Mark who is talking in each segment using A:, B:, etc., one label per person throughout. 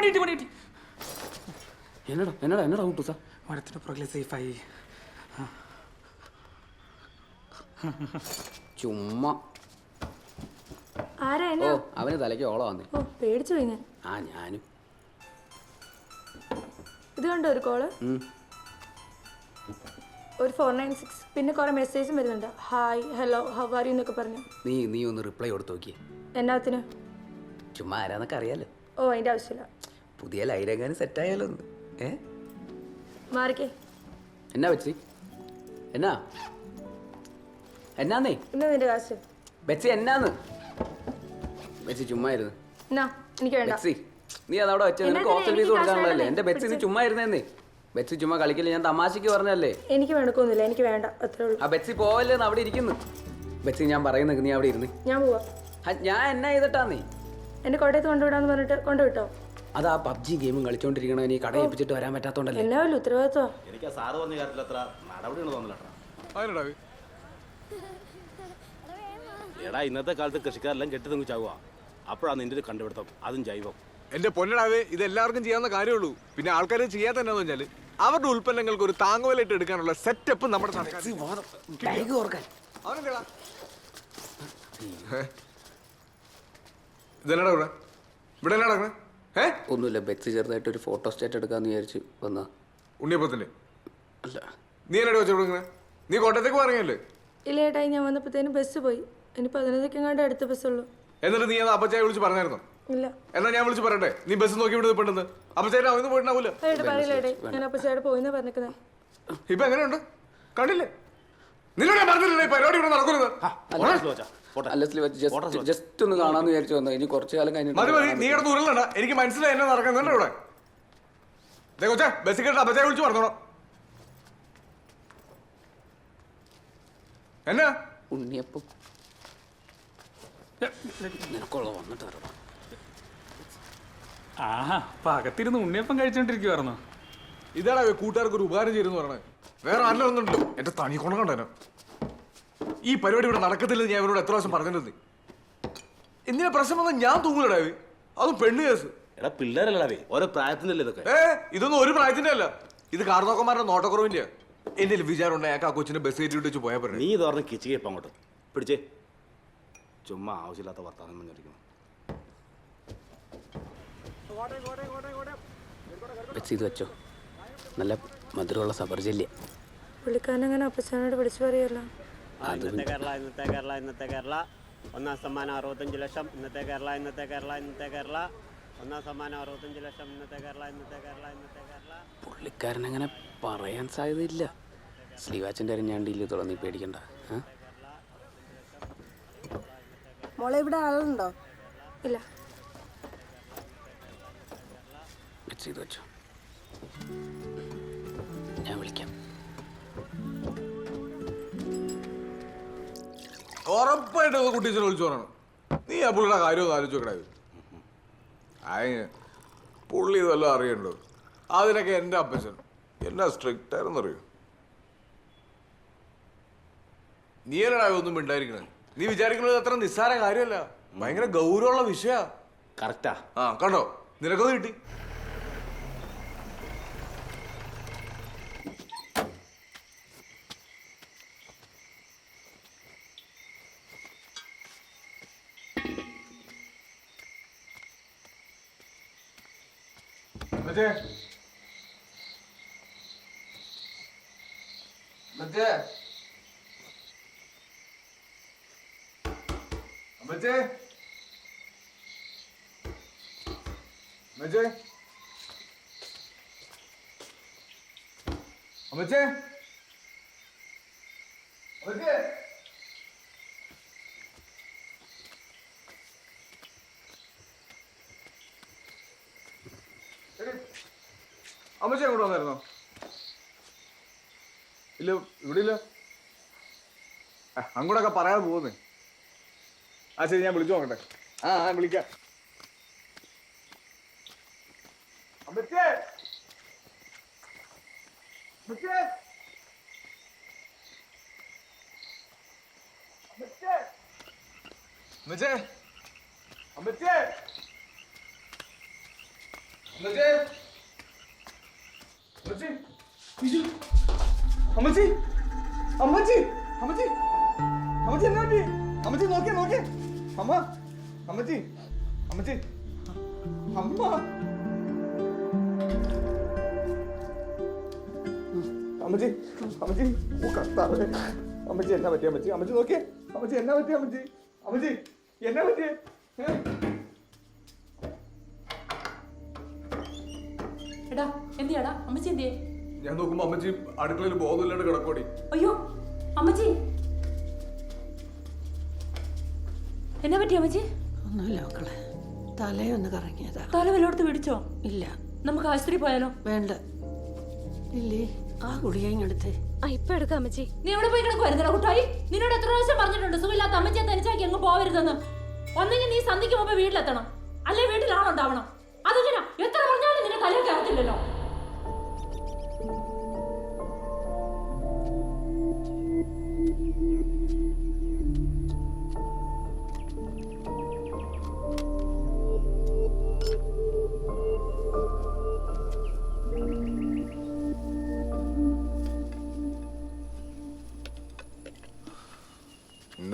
A: പണി കിട്ടി പണി കിട്ടി
B: എന്നടാ എന്നടാ എന്നടാ കൂട്ടു സാർ
A: മരത്തിന്റെ പുറകിലെ സേഫായി.
B: ചുമ്മാ.
C: ആരാ
B: ഓ
C: എന്നാ
B: അവന് തലയ്ക്ക് ഓള വന്നേ.
C: ഓ പേടിച്ചു പോയി ഞാൻ.
B: ആ ഞാനും.
C: ഇത് കണ്ടോ ഒരു കോൾ?
B: ഉം.
C: ഒരു ഫോർ നയൻ സിക്സ് പിന്നെ കുറെ മെസ്സേജും വരുന്നുണ്ട്. Hi hello how are you എന്നൊക്കെ പറഞ്ഞു.
B: നീ നീ ഒന്ന് റിപ്ലൈ കൊടുത്ത് നോക്കിയേ.
C: എന്നാത്തിന്?
B: ചുമ്മാ ആരാന്നൊക്കെ അറിയാലോ.
C: ഓ അതിന്റെ ആവശ്യമില്ല.
B: പുതിയ ലൈരങ്ങാനും സെറ്റായാലോ ഒന്ന്. ഏ?
C: മാറിക്കേ.
B: എന്നാ വെച്ചി എന്നാ? എന്നാന്നേ?
C: ഇന്ന് നിന്റെ കാശ്?
B: ബെച്ചി എന്നാന്ന്? ബെച്ചി ചുമ്മാ ഇരുന്ന്.
C: എന്നാ എനിക്ക് വേണ്ട.
B: ബെച്ചി നീ അതവിടെ വെച്ച? നിനക്ക് ഹോസ്റ്റൽ ഫീസ് കൊടുക്കാനുള്ളതല്ലേ എന്റെ ബെച്ചി നീ ചുമ്മാ ഇരുന്നേന്നേ. ബെച്ചി ചുമ്മാ കളിക്കില്ല? ഞാൻ തമാശക്ക് പറഞ്ഞല്ലേ
C: എനിക്ക് വേണക്കൊന്നുമില്ല എനിക്ക് വേണ്ട. അത്രേ ഉള്ളൂ.
B: ആ ബെച്ചി പോവല്ലേന്ന് അവിടെ ഇരിക്കുന്നു. ബെച്ചി ഞാൻ പറയുന്നത് നീ അവിടെ ഇരുന്ന്.
C: ഞാൻ പോവാ.
B: ഞാൻ എന്നാ ചെയ്തിട്ടാ നീ?
C: എന്റെ കോട്ടയത്ത് കൊണ്ടുവിടാന്ന് പറഞ്ഞിട്ട് കൊണ്ടുവിട്ടോ?
B: അത് ആ പബ്ജി ഗെയിമും കളിച്ചോണ്ടിരിക്കണോ ഇനി കട ഏൽപ്പിച്ചിട്ട് വരാൻ പറ്റാത്തോണ്ടല്ലേ?
C: എല്ലാവരും ഉത്തരവാദിത്വം
D: എനിക്ക് ആ സാറ് പറഞ്ഞ കാര്യത്തിൽ അത്ര നടപടികൾ തോന്നില്ല
E: അതിനടാ
D: എടാ ഇന്നത്തെ കാലത്ത് കൃഷിക്കാരെല്ലാം കെട്ടി തങ്ങി ചാവുക അപ്പോഴാണ് നിന്റെ ഒരു കണ്ടുപിടുത്തം. അതും ജൈവം.
E: എന്റെ പൊന്നടാവേ ഇത് എല്ലാവർക്കും ചെയ്യാവുന്ന കാര്യമുള്ളൂ. പിന്നെ ആൾക്കാർ ചെയ്യാൻ തന്നെ വെച്ചാൽ അവരുടെ ഉൽപ്പന്നങ്ങൾക്ക് ഒരു താങ്ങുവലായിട്ട് എടുക്കാനുള്ള സെറ്റപ്പ് നമ്മുടെ സർക്കാർ
B: ബാഗ് ഓർക്കാൻ?
E: ഇതെന്നാടാ ഇവിടെ? ഇവിടെ എന്നാ നടക്കണേ? ഏ?
B: ഒന്നുമില്ല ബെച്ചി ചെറുതായിട്ട് ഒരു ഫോട്ടോ സ്റ്റേറ്റ് എടുക്കാന്ന് വിചാരിച്ചു വന്നാ.
E: ഉണ്ണിയപ്പത്തിന്റെ
B: അല്ല.
E: നീ എന്നോട് വെച്ചു കൊടുക്കണേ നീ കോട്ടയത്തേക്ക് പറഞ്ഞല്ലേ
C: ഇല്ല ഏട്ടായി ഞാൻ വന്നപ്പോഴത്തേനും ബസ് പോയി. ഇനി പതിനൊന്നൊക്കെങ്ങാണ്ട് അടുത്ത ബസ്സുള്ളൂ
E: എന്നിട്ട് നീ അത് അപ്പച്ചായ വിളിച്ച് പറഞ്ഞായിരുന്നു?
C: ഇല്ല.
E: എന്നാ ഞാൻ വിളിച്ച് പറയട്ടെ നീ ബസ് നോക്കി ഇവിടെ പെട്ടെന്ന് അപ്പച്ചായിട്ട് അവന്ന് പോയിട്ടുണ്ടാവൂല.
C: ഏട്ടായി ഞാൻ അപ്പച്ചേടെ പോയിന്നാ പറഞ്ഞേക്കുന്നത്
E: ഇപ്പൊ എങ്ങനെയുണ്ട്? കണ്ടില്ലേ? നിന്നോട് പറഞ്ഞില്ലേ പരിപാടി ഇവിടെ നടക്കുന്നത്.
B: ജസ്റ്റ് ജസ്റ്റ് ഒന്ന് കാണാന്ന് വിചാരിച്ചു വന്നു ഇനി കുറച്ചു കാലം
E: മതി
B: കഴിഞ്ഞിട്ട്
E: മതി നീ കിടന്ന് ഉരുളണ്ട. എനിക്ക് മനസ്സിലായി എന്നെ നടക്കുന്നുണ്ട് ഇവിടെ. ദേ കൊച്ചേ ബസ്സിൽ വിളിച്ച് പറഞ്ഞോളാം. എന്നാ?
B: ഉണ്ണിയപ്പം. നിനക്കുള്ള വന്നിട്ട് വരണം
A: ആഹാ പകത്തിരുന്ന് ഉണ്ണിയപ്പം കഴിച്ചോണ്ടിരിക്കുവായിരുന്നു?
E: ഇതാണ് കൂട്ടുകാർക്ക് ഒരു ഉപകാരം ചെയ്യുന്നു പറഞ്ഞത് വേറെ ആരിലൊന്നുണ്ടല്ലോ എന്റെ തനി കൊണ കണ്ടേനോ. ഈ പരിപാടി ഇവിടെ നടക്കത്തില്ലെന്ന് ഞാൻ ഇവരോട് എത്ര പ്രാവശ്യം പറഞ്ഞിരുന്നു എന്തിനാ പ്രശ്നം വന്നാൽ ഞാൻ തൂങ്ങലടാ. അതും പെണ്ണ് കേസ്.
D: എടാ പിള്ളേരല്ലേ ഓരോ പ്രായത്തിനല്ലേ ഇതൊക്കെ?
E: ഏ ഇതൊന്നും ഒരു പ്രായത്തിന്റെ അല്ല. ഇത് കാർന്നോക്കന്മാരുടെ നോട്ടക്കുറവിന്റെ എന്റെ വിചാരം ഉണ്ടായ ആ കൊച്ചിന്റെ ബസ് കയറ്റി വെച്ച് പോയാൽ പറഞ്ഞു
D: നീ ഇത് പറഞ്ഞ് കിച്ചിക്ക് ഇപ്പം അങ്ങോട്ട്. പിടിച്ചേ. ചുമ്മാ ആവശ്യമില്ലാത്ത വർത്താനം പറഞ്ഞിരിക്കുന്നു.
B: ഇത് വെച്ചോ. നല്ല മധുരമുള്ള സബർജല്യ
C: പുള്ളിക്കാരൻ അങ്ങനെ അപ്പച്ചനോട് വിളിച്ചു പറയല്ലോ?
F: ഇന്നത്തെ കേരള ഇന്നത്തെ കേരള ഇന്നത്തെ കേരള. ഒന്നാം സമ്മാനം അറുപത്തഞ്ച് ലക്ഷം ഇന്നത്തെ കേരള ഇന്നത്തെ കേരള ഇന്നത്തെ കേരള. ഒന്നാം സമ്മാനം അറുപത്തഞ്ച് ലക്ഷം ഇന്നത്തെ കേരള ഇന്നത്തെ കേരള ഇന്നത്തെ കേരള.
B: പുള്ളിക്കാരൻ അങ്ങനെ പറയാൻ സാധ്യതയില്ല. ശ്രീവാച്ചന്റെ അരിഞ്ഞാണ്ടില്ല തുള നീ പേടിക്കണ്ട?
G: മോളെ ഇവിടെ ആളുണ്ടോ?
C: ഇല്ല.
B: ചെയ്തു വെച്ചോ. ഞാൻ വിളിക്കാം.
E: ഉറപ്പായിട്ട് കുട്ടീച്ചനെ വിളിച്ചു പറയണം. നീ ആ പുള്ളിയുടെ കാര്യം ഒന്ന് ആലോചിച്ച് നോക്കണേ അതിന് പുള്ളി ഇതെല്ലാം അറിയണ്ടോ? അതിനൊക്കെ എന്റെ അപ്പച്ചൻ എന്നാ സ്ട്രിക്റ്റ് ആയിരുന്നറിയോ നീ എന്നടാ ഒന്നും മിണ്ടായിരിക്കണേ. നീ വിചാരിക്കുന്നത് അത്ര നിസ്സാര കാര്യമല്ല. ഭയങ്കര ഗൗരവമുള്ള വിഷയ.
D: കറക്റ്റാ.
E: ആ കണ്ടോ? നിനക്കൊന്ന് കിട്ടി മറ്റേ മറ്റേ മറ്റേ മറ്റേ അമ്മച്ചേ അമ്മച്ചേ അമ്മച്ചി അങ്ങോട്ട് വന്നായിരുന്നോ? ഇല്ല ഇവിടെ ഇല്ല. അങ്ങോട്ടൊക്കെ പറയാതെ പോകുന്നേ. ആ ശരി ഞാൻ വിളിച്ചു നോക്കട്ടെ. ആ ആ വിളിക്കാം. അമ്മച്ചേ അമ്മച്ചേ അമ്മച്ചേ അമ്മച്ചേ അമ്മച്ചേ അമ്മച്ചി അമ്മച്ചി അമ്മച്ചി അമ്മച്ചി എന്നാ അമ്മച്ചി നോക്കിയേ നോക്കിയേ. അമ്മ അമ്മച്ചി അമ്മച്ചി. അമ്മ. അമ്മച്ചി അമ്മച്ചി ഓ കർത്താവേ. അമ്മച്ചി എന്നാ പറ്റി അമ്മച്ചി? അമ്മച്ചി നോക്കിയേ. അമ്മച്ചി എന്നാ പറ്റി അമ്മച്ചി? അമ്മച്ചി എന്നാ പറ്റിയേ?
H: എടാ എന്തിയാടാ? അമ്മച്ചി എന്തിയേ?
E: ഞാൻ നോക്കുമ്പോ അമ്മച്ചി അടുക്കളയിൽ ബോധമില്ലാണ്ട് കിടക്കോടി
H: അയ്യോ അമ്മച്ചി. എന്നാ പറ്റി അമ്മച്ചി?
G: ഒന്നുമില്ല മക്കളെ. തലയൊന്ന് കറങ്ങിയതാ.
H: തല വല്ലോടത്ത് പിടിച്ചോ?
G: ഇല്ല.
H: നമുക്ക് ആശുപത്രി പോയാലോ?
G: വേണ്ട. ഇല്ലേ ആ ഗുളിക ഇങ്ങെടുത്തേ
C: ആ ഇപ്പൊ എടുക്കാം അമ്മച്ചി.
H: നീ എവിടെ പോയി കിടക്കുവായിരുന്നടാ കുട്ടായി? നിന്നോട് എത്ര പ്രാവശ്യം പറഞ്ഞിട്ടുണ്ട് സുഖമില്ലാത്ത അമ്മച്ചിയെ തനിച്ചാക്കി അങ്ങ് പോവരുതെന്ന്. ഒന്നെങ്കിൽ നീ സന്ധിക്ക് മുമ്പ് വീട്ടിലെത്തണം. അല്ലെ വീട്ടിൽ ഉണ്ടാവണം അതെങ്ങനെ. എത്ര പറഞ്ഞാലും നിന്റെ തലയൊക്കെ കയറത്തില്ലല്ലോ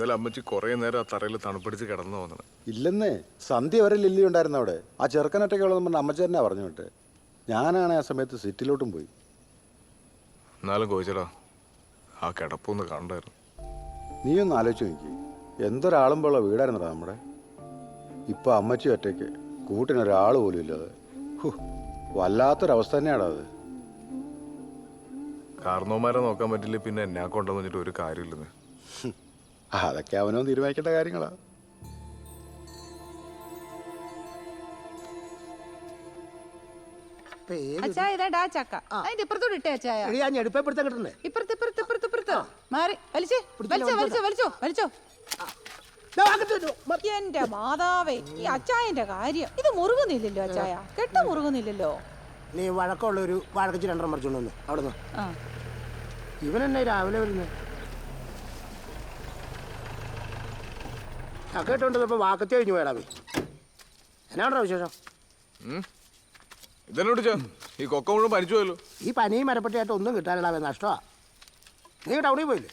E: ഇന്നലെ അമ്മച്ചി കുറെ നേരം ആ തറയിൽ തണുപ്പിടിച്ച് കിടന്നു തോന്നണം.
I: ഇല്ലെന്നേ സന്ധ്യ വരെ ലില്ലി ഉണ്ടായിരുന്നു അവിടെ. ആ ചെറുക്കനൊറ്റയ്ക്കുള്ളതെന്ന് പറഞ്ഞ അമ്മച്ചി തന്നെ പറഞ്ഞു വിട്ട്. ഞാനാണ് ആ സമയത്ത് സിറ്റിലോട്ടും പോയി.
E: എന്നാലും കോച്ചടാ ആ കിടപ്പൊന്ന് കണ്ടായിരുന്നു
I: നീ ഒന്ന് ആലോചിച്ച് നോക്കി. എന്തൊരാളുമ്പോഴുള്ള വീടായിരുന്നടാ നമ്മുടെ. ഇപ്പൊ അമ്മച്ചി ഒറ്റയ്ക്ക് കൂട്ടിനൊരാൾ പോലും ഇല്ലാതെ. ഹു, വല്ലാത്തൊരവസ്ഥ തന്നെയാടാ അത്.
E: കാരണവന്മാരെ നോക്കാൻ പറ്റില്ല പിന്നെ എന്നെ കൊണ്ടുവന്നിട്ട് ഒരു കാര്യമില്ലെന്ന്.
I: അതൊക്കെ അവനോ തീരുമാനിക്കേണ്ട കാര്യങ്ങളാ.
J: അച്ചായ ഇതാ ചക്ക. അതിന്റെ ഇപ്പുറത്തോട് ഇട്ടേ അച്ചായ.
F: ഞാൻ ഞെടുപ്പെടുത്താൻ കിട്ടണ്ടേ?
J: ഇപ്പുറത്ത് ഇപ്പുറത്ത് ഇപ്പുറത്ത് ഇപ്പുറത്ത്. മാറി. വലിച്ചേ വലിച്ചോ വലിച്ചോ. വലിച്ചോ വലിച്ചോ എന്റെ മാതാവേ ഈ അച്ചായന്റെ കാര്യം. ഇത് മുറുകുന്നില്ലല്ലോ അച്ചായ. കെട്ട മുറുകുന്നില്ലല്ലോ.
F: നീ വഴക്കമുള്ള ഒരു വഴക്കച്ച് രണ്ടെണ്ണം മറിച്ചോണ്ട് വന്ന്. അവിടെ
J: ആ.
F: ഇവൻ എന്നെ രാവിലെ വരുന്നത് ചക്ക ഇട്ടോണ്ട് ഇപ്പൊ വാക്കത്തി കഴിഞ്ഞു പോയടാ എന്നാണോ വിശേഷം?
E: ഇതെന്നോട് ഈ കൊക്ക മുഴുവൻ പനിച്ചു പോയല്ലോ.
F: ഈ പനിയും മരപ്പെട്ടിയായിട്ട് ഒന്നും കിട്ടാനില്ല നഷ്ടമാ നീ ടൗണിൽ പോയില്ലേ?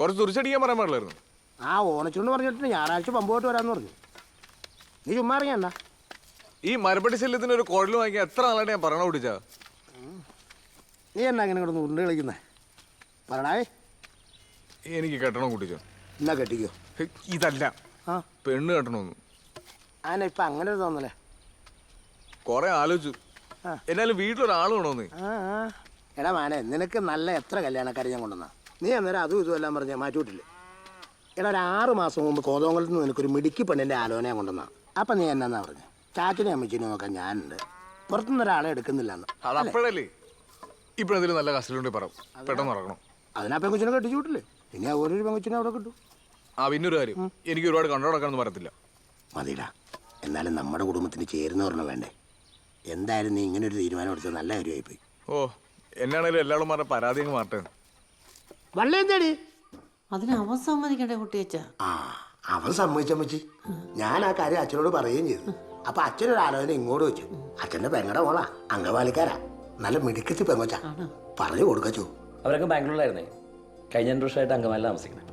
E: കുറച്ച് തുറിച്ചടിക്കാൻ പറയാൻ പാടില്ലായിരുന്നു.
F: ആ ഓണച്ചുണ്ട് പറഞ്ഞിട്ട് ഞായറാഴ്ച പമ്പ് പോയിട്ട് വരാമെന്ന് പറഞ്ഞു. നീ ചുമ്മാ ഇറങ്ങിയണ്ട
E: ഈ മരപ്പട്ടി ശല്യത്തിന് ഒരു കുഴൽ വാങ്ങിയാൽ എത്ര നാളായിട്ട് ഞാൻ പറയണ കുട്ടിച്ചാ
F: നീ എന്നാ അങ്ങനെ കിടന്ന് ഉരുണ്ട് കളിക്കുന്നേ? പറയണേ.
E: എനിക്ക് കെട്ടണം കുട്ടിച്ചോ
F: എന്നാ കെട്ടിക്കോ.
E: ഇതല്ല.
F: ആ.
E: പെണ്ണ് കെട്ടണമെന്ന്.
F: ആന ഇപ്പം അങ്ങനെ ഒരു തോന്നലേ.
E: കൊറേ ആലോചിച്ചു. എന്നാലും വീട്ടിലൊരാൾ വേണമെന്ന്
F: ആ ആ. എടാ മാനെ നിനക്ക് നല്ല എത്ര കല്യാണക്കാരെ ഞാൻ കൊണ്ടുവന്ന? നീ അന്നേരം അതും ഇതും എല്ലാം പറഞ്ഞ മാറ്റിവിട്ടില്ലേ? എടാ ഒരു ആറ് മാസം മുമ്പ് കോതോങ്കലത്ത് നിന്ന് നിനക്കൊരു മിടുക്കി പെണ്ണിന്റെ ആലോചന കൊണ്ടുവന്ന. അപ്പൊ നീ എന്നാ പറഞ്ഞു? ചാറ്റിനെ അമ്മച്ചിനെ നോക്കാൻ ഞാനുണ്ട്. പുറത്തുനിന്ന് ഒരാളെ എടുക്കുന്നില്ല
E: അത് അപ്പോഴല്ലേ? ഇപ്പോഴെന്തെങ്കിലും നല്ല കസ്റ്റഡിയുണ്ടെങ്കിൽ പറ. പെട്ടെന്ന് ഇറങ്ങണം.
F: അതിനാ പെങ്കുച്ചിനെ കെട്ടിച്ചു വിട്ടില്ലേ? ഇനി ആ ഓരോരു പെങ്കുച്ചിനെ അവിടെ കിട്ടും.
E: ആ പിന്നൊരു കാര്യം. എനിക്ക് ഒരുപാട് കണ്ടോടക്കാണെന്ന് പറയത്തില്ല
F: മതിടാ. എന്നാലും നമ്മുടെ കുടുംബത്തിന് ചേരുന്നവരണം വേണ്ടേ? എന്തായാലും നീ ഇങ്ങനെ ഒരു തീരുമാനം എടുത്തത് നല്ല കാര്യമായി പോയി
E: ഓ എന്നാണേലും എല്ലാവരും പറഞ്ഞ പരാതി അങ്ങ്
F: വള്ളി എന്തേടി?
G: അതിന് അവൻ സമ്മതിക്കണ്ടേ കുട്ടിയച്ച?
F: ആ അവൻ സമ്മതിച്ചമ്മച്ചി ഞാൻ ആ കാര്യം അച്ഛനോട് പറയുകയും ചെയ്തു. അപ്പൊ അച്ഛനൊരു ആലോചന ഇങ്ങോട്ട് വെച്ചു. അച്ഛന്റെ പെങ്ങടെ മോളാ അംഗവാലിക്കാരാ. നല്ല മിടുക്കത്തി പെങ്ങച്ച. പറഞ്ഞു കൊടുക്കച്ചു.
K: അവരൊക്കെ ബാംഗ്ലൂരിലായിരുന്നേ. കഴിഞ്ഞ രണ്ട് വർഷമായിട്ട് അങ്കമാലിൽ താമസിക്കുന്നത്.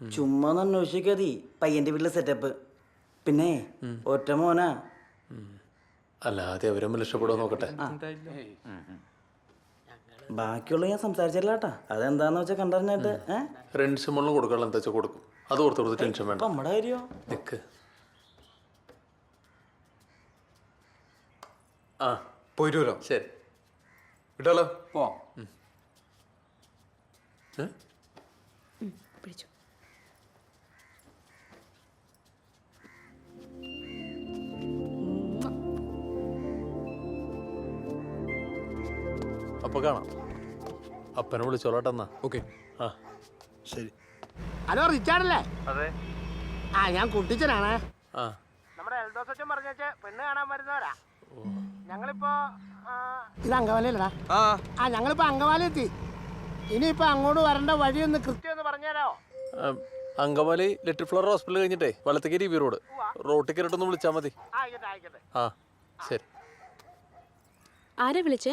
L: ചുമ്മാ ഒന്ന് അന്വേഷിക്കാതി പയ്യന്റെ വീട്ടിലെ സെറ്റപ്പ് പിന്നെ ഒറ്റ മോനാ.
B: അല്ലാതെ അവരും രക്ഷപ്പെടുക നോക്കട്ടെ?
L: ബാക്കിയുള്ള ഞാൻ സംസാരിച്ചില്ല കേട്ടാ അതെന്താന്ന് വെച്ചാൽ കണ്ടറിഞ്ഞിട്ട്
B: റെൻസ് മുകളിൽ കൊടുക്കാനുള്ള എന്താ വെച്ചാൽ കൊടുക്കും. അത് ഓർത്ത് കൊടുത്ത് ടെൻഷൻ വേണം
L: അപ്പൊ നമ്മുടെ കാര്യോ?
B: നിക്ക്. ആ.
E: പോയിട്ട് വരാം.
B: ശരി.
E: ഇട്ടാലോ
A: പോ.
M: അപ്പൊ കാണാം. അപ്പനെ വിളിച്ചോളട്ടെന്നാ
E: ഓക്കെ.
M: ആ.
F: ശരി. ഹലോ റിച്ചാർഡല്ലേ?
M: അതെ.
F: ആ ഞാൻ കുട്ടിച്ചനാണ്.
M: ആ.
F: നമ്മുടെ എൽദോസച്ചൻ പറഞ്ഞ പെണ്ണ് കാണാൻ വരുന്നവരാ. ഞങ്ങളിപ്പോ ഇത് അങ്കവാലിയല്ലടാ
E: ആ.
F: ഞങ്ങളിപ്പോ അങ്കവാലി എത്തി ഇനിയിപ്പോ അങ്ങോട്ട് വരേണ്ട വഴി ഒന്ന് കൃത്യം ഒന്ന് പറഞ്ഞുതരാമോ
M: അങ്കമാലി ലിറ്റിൽ ഫ്ലവർ ഹോസ്പിറ്റൽ കഴിഞ്ഞിട്ടേ വലത്തേക്കരി ബി റോഡ്. റോട്ടിൽ കയറിട്ടൊന്ന് വിളിച്ചാൽ മതി. ആ. ശരി.
H: ആരെ വിളിച്ചേ?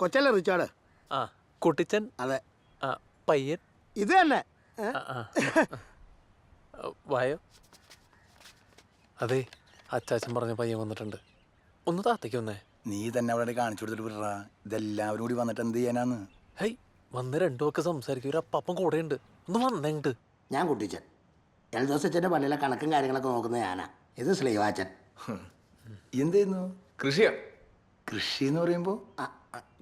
F: കൊച്ചല്ലേ റിച്ചാർഡ്?
M: ആ കുട്ടിച്ചൻ?
F: അതെ.
M: ആ പയ്യൻ?
F: ഇത് തന്നെ. ഏ?
M: ആ, വായോ. അതെ അച്ചാച്ചൻ പറഞ്ഞ പയ്യൻ വന്നിട്ടുണ്ട്. ഒന്ന് താത്തേക്ക് വന്നേ.
L: നീ തന്നെ അവിടെ കാണിച്ചു കൊടുത്തിട്ട് വിടറാ. ഇതെല്ലാവരും കൂടി വന്നിട്ട് എന്ത് ചെയ്യാനാന്ന്.
M: ഹൈ വന്ന് രണ്ടു ഒക്കെ സംസാരിക്കും. ഒരു അപ്പം കൂടെ ഉണ്ട് ഒന്ന് വന്നിട്ട്
F: ഞാൻ കുട്ടിച്ചൻ. എൽദോസച്ചന്റെ പള്ളിയിലെ കണക്കും കാര്യങ്ങളൊക്കെ നോക്കുന്ന ഞാനാ. ഇത് സ്ലീവാച്ചൻ
L: എന്ത് ചെയ്യുന്നു?
E: കൃഷിയാ.
L: കൃഷി എന്ന് പറയുമ്പോ
F: ആ,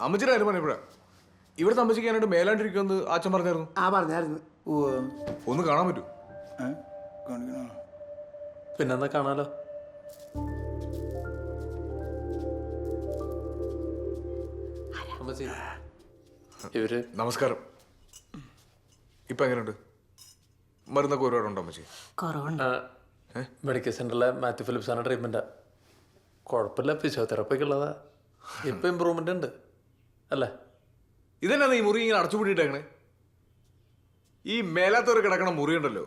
E: അമ്മച്ചിയുടെ കാര്യം പറഞ്ഞപ്പോഴാ ഇവിടുത്തെ അമ്മച്ചിക്ക് ഞാനായിട്ട് മേലാണ്ടിരിക്കുമെന്ന് അച്ഛൻ പറഞ്ഞായിരുന്നു.
F: ആ പറഞ്ഞായിരുന്നു.
E: ഒന്ന് കാണാൻ പറ്റൂ.
M: പിന്നെന്താ കാണാലോ? അമ്മച്ചി, ഇവർ
E: നമസ്കാരം. ഇപ്പൊ എങ്ങനെയുണ്ട്? മരുന്നൊക്കെ ഒരുപാടുണ്ടോ അമ്മച്ചി?
G: കുറവുണ്ട്.
M: മെഡിക്കൽ സെന്ററിലെ മാത്യു ഫിലിപ്സാണ് ട്രീറ്റ്മെന്റാ കുഴപ്പമില്ല ഫിസിയോതെറാപ്പിക്ക് ഉള്ളതാ. ഇപ്പം ഇമ്പ്രൂവ്മെന്റ് ഉണ്ട്. അല്ലേ?
E: ഇതന്നെ ഈ മുറി ഇങ്ങനെ അടച്ചുപൂട്ടിയിട്ടേക്കണേ? ഈ മേലാത്തവർ കിടക്കണ മുറി ഉണ്ടല്ലോ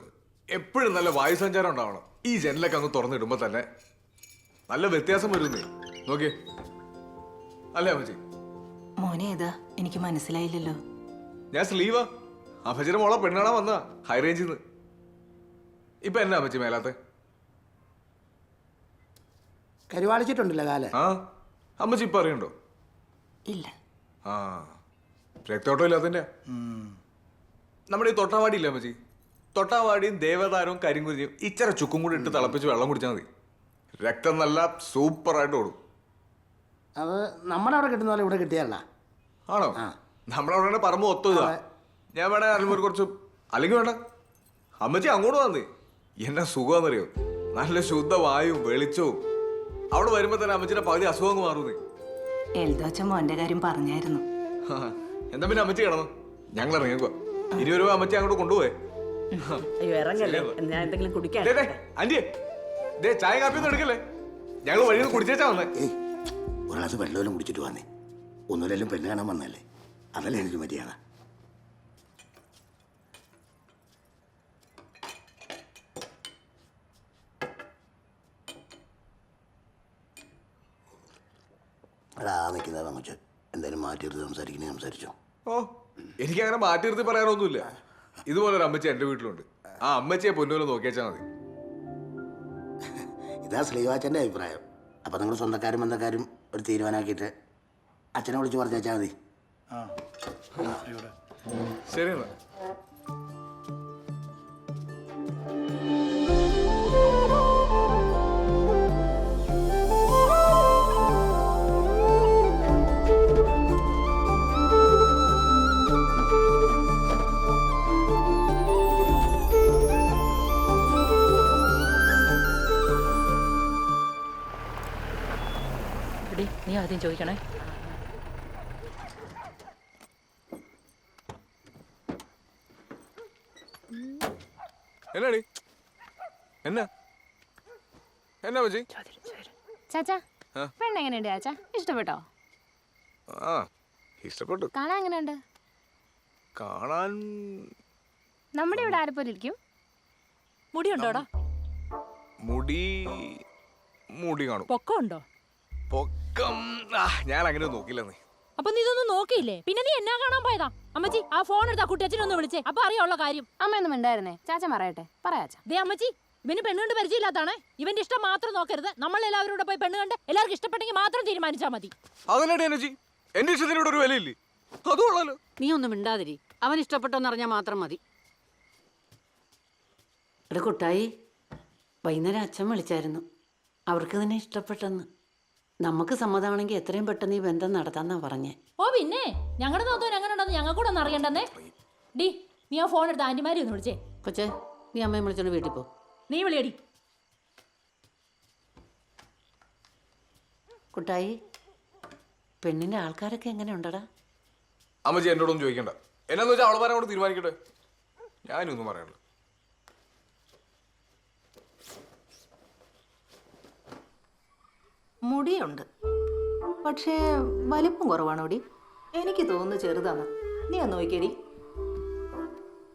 E: എപ്പോഴും നല്ല വായു സഞ്ചാരം ഉണ്ടാവണം. ഈ ജനലൊക്കെ അങ്ങ് തുറന്നിടുമ്പോ തന്നെ നല്ല വ്യത്യാസം വരുന്നേ. നോക്കി അല്ലേ അമ്മച്ചി?
G: മോനെ ഏതാ? എനിക്ക് മനസ്സിലായില്ലല്ലോ.
E: ഞാൻ സ്ലീവാ. അമ്മച്ചിയുടെ മോളെ പെണ്ണാണാ വന്ന ഹൈ റേഞ്ചിൽ നിന്ന് ഇപ്പൊ എന്നാ അമ്മച്ചി മേലാത്ത?
F: കരുവാളിച്ചിട്ടുണ്ടല്ലോ കാൽ.
E: ആ. അമ്മച്ചി ഇപ്പൊ അറിയണ്ടോ?
G: ഇല്ല.
E: ആ. രക്തോട്ടം നമ്മുടെ ഈ തൊട്ടാവാടി ഇല്ല അമ്മച്ചി? തൊട്ടാവാടിയും ദേവതാരവും കരിങ്കുരിയും ഇച്ചിര ചുക്കും കൂടി ഇട്ട് തിളപ്പിച്ച് വെള്ളം കുടിച്ചാൽ മതി. രക്തം നല്ല സൂപ്പറായിട്ട് ഓടും.
F: അത് നമ്മുടെ അവിടെ കിട്ടുന്ന പോലെ ഇവിടെ കിട്ടിയല്ല
E: ആണോ? നമ്മുടെ അവിടെ പറമ്പ് ഒത്തു ഞാൻ വേണേ അല്ലെങ്കിൽ കുറച്ച് അല്ലെങ്കിൽ വേണ്ട. അമ്മച്ചി അങ്ങോട്ട് വന്നേ. എന്നാ സുഖമാണെന്നറിയോ? നല്ല ശുദ്ധ വായും വെളിച്ചവും. അവിടെ വരുമ്പോ തന്നെ അമ്മച്ചിയുടെ പകുതി അസുഖം മാറുന്നേ
G: എൽദോച്ച മോന്റെ കാര്യം പറഞ്ഞായിരുന്നു.
E: എന്താ പിന്നെ അമ്മച്ചി കിടന്നു? ഞങ്ങൾ ഇറങ്ങിക്കുക ഇരുപത് രൂപ അമ്മച്ചി അങ്ങോട്ട് കൊണ്ടുപോയേ.
G: അയ്യോ ഇറങ്ങല്ലേ? ഞാൻ എന്തെങ്കിലും കുടിക്കാൻ
E: ദേ, ദേ, ചായ കാപ്പി ഒന്നും എടുക്കല്ലേ? ഞങ്ങൾ വഴിയിൽ കുടിച്ചേച്ചാ വന്നേ.
F: ഒരു ഗ്ലാസ് വെള്ളമെല്ലാം കുടിച്ചിട്ട് വന്നേ. ഒന്നുമില്ലെങ്കിലും പെണ്ണ് കാണാൻ വന്നല്ലേ? അതല്ലേ എനിക്ക് മര്യാദ? എടാ നിൽക്കുന്നതാ അങ്ങോട്ട് എന്തായാലും മാറ്റിയെടുത്ത് സംസാരിക്കണേ സംസാരിച്ചോ?
E: ഓ എനിക്ക് അങ്ങനെ മാറ്റി നിർത്തി പറയാനൊന്നുമില്ല. ഇതുപോലെ ഒരു അമ്മച്ചി എന്റെ വീട്ടിലുണ്ട്. ആ അമ്മച്ചിയെ പൊന്നുപോലെ നോക്കിയാച്ചാ മതി.
F: ഇതാ ശ്രീവാച്ചന്റെ അഭിപ്രായം. അപ്പം നിങ്ങൾ സ്വന്തക്കാരും ബന്ധക്കാരും ഒരു തീരുമാനമാക്കിയിട്ട് അച്ഛനെ വിളിച്ച് പറഞ്ഞാൽ മതി.
E: ശരി എന്നാ.
G: ചോദിക്കണേ.
E: എന്നാടി? എന്നാ? എന്നാ അമ്മച്ചി
H: ചാച്ചാ പെണ്ണെങ്ങനെയുണ്ട് ചാച്ച? ഇഷ്ടപ്പെട്ടോ?
E: ആ ഇഷ്ടപ്പെട്ടു.
H: കാണാൻ എങ്ങനെയുണ്ട്?
E: കാണാൻ
H: നമ്മുടെ ഇവിടെ ആരെപ്പോലെ ഇരിക്കും? മുടിയുണ്ടോടാ?
E: മുടി മുടി കാണും.
H: പൊക്കം ഉണ്ടോ
E: പൊക്കം. ആ, ഞാൻ അങ്ങനെ നോക്കില്ലെന്നേ
H: അപ്പൊ നീ ഇതൊന്നും നോക്കിയില്ലേ? പിന്നെ നീ എന്നാ കാണാൻ പോയതാ? അമ്മച്ചി ആ ഫോൺ എടുത്താ കുട്ടിയച്ഛനെ ഒന്ന് വിളിച്ചേ. അപ്പൊ അറിയാനുള്ള കാര്യം. അമ്മയൊന്നും ഉണ്ടായിരുന്നേ ചാച്ച പറയട്ടെ. പറയാച്ച ദേ അമ്മച്ചി ഇവന് പെണ്ണുകൊണ്ട് പരിചയമില്ലാത്താണ് ഇവന്റെ ഇഷ്ടം മാത്രം നോക്കരുത്. നമ്മൾ എല്ലാവരും കൂടെ പോയി പെണ്ണ് കണ്ട് എല്ലാവർക്കും ഇഷ്ടപ്പെട്ടെങ്കിൽ മാത്രം തീരുമാനിച്ചാൽ മതി.
E: അതല്ലേ എനർജി എന്റെ ഇഷ്ടത്തിനോട് ഒരു വിലയില്ലേ? അത് കൊള്ളാലോ
G: നീ ഒന്നും മിണ്ടാതിരി. അവൻ ഇഷ്ടപ്പെട്ടോന്ന് അറിഞ്ഞാൽ മാത്രം മതി. എടാ കുട്ടായി വൈകുന്നേരം അച്ഛൻ വിളിച്ചായിരുന്നു. അവർക്ക് തന്നെ ഇഷ്ടപ്പെട്ടെന്ന്. നമുക്ക് സമ്മതമാണെങ്കിൽ എത്രയും പെട്ടെന്ന് ഈ ബന്ധം നടത്താന്നാ പറഞ്ഞേ.
H: ഓ പിന്നെ? ഞങ്ങളുടെ നോക്കാൻ എങ്ങനെയുണ്ടെന്ന് ഉണ്ടെന്ന് ഞങ്ങൾ കൂടെ ഒന്ന് അറിയണ്ടെന്നേ. ഡി നീ ആ ഫോൺ എടുത്ത് ആന്റിമാരി ഒന്ന് വിളിച്ചേ.
G: കൊച്ചേ നീ അമ്മയെ വിളിച്ചോണ്ട് വീട്ടിൽ പോ.
H: നീ വിളിയടി.
G: കുട്ടായി പെണ്ണിന്റെ ആൾക്കാരൊക്കെ എങ്ങനെ ഉണ്ടടാ
E: അമ്മച്ചി എന്നോടൊന്നും ചോദിക്കണ്ട. എന്നാന്ന് വെച്ചാൽ അവളമാരെ കൊണ്ട് തീരുമാനിക്കട്ടെ? ഞാനൊന്നും പറയണ്ട.
J: മുടിയുണ്ട്. പക്ഷേ വലിപ്പം കുറവാണോടി? എനിക്ക് തോന്നുന്നു ചെറുതാണ്. നീ ഒന്ന് നോക്കിയടി.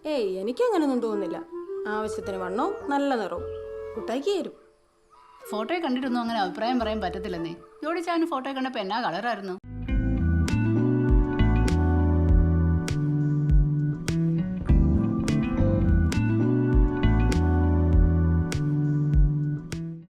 C: ഏയ് എനിക്ക് അങ്ങനെയൊന്നും തോന്നുന്നില്ല. ആവശ്യത്തിന് വണ്ണവും നല്ല നിറവും. കുട്ടാക്കി തരും
H: ഫോട്ടോയെ കണ്ടിട്ടൊന്നും അങ്ങനെ അഭിപ്രായം പറയാൻ പറ്റത്തില്ലെന്നേ. ജോഡിച്ചാൻ ഫോട്ടോയെ കണ്ടപ്പോൾ എന്നാ കളറായിരുന്നു?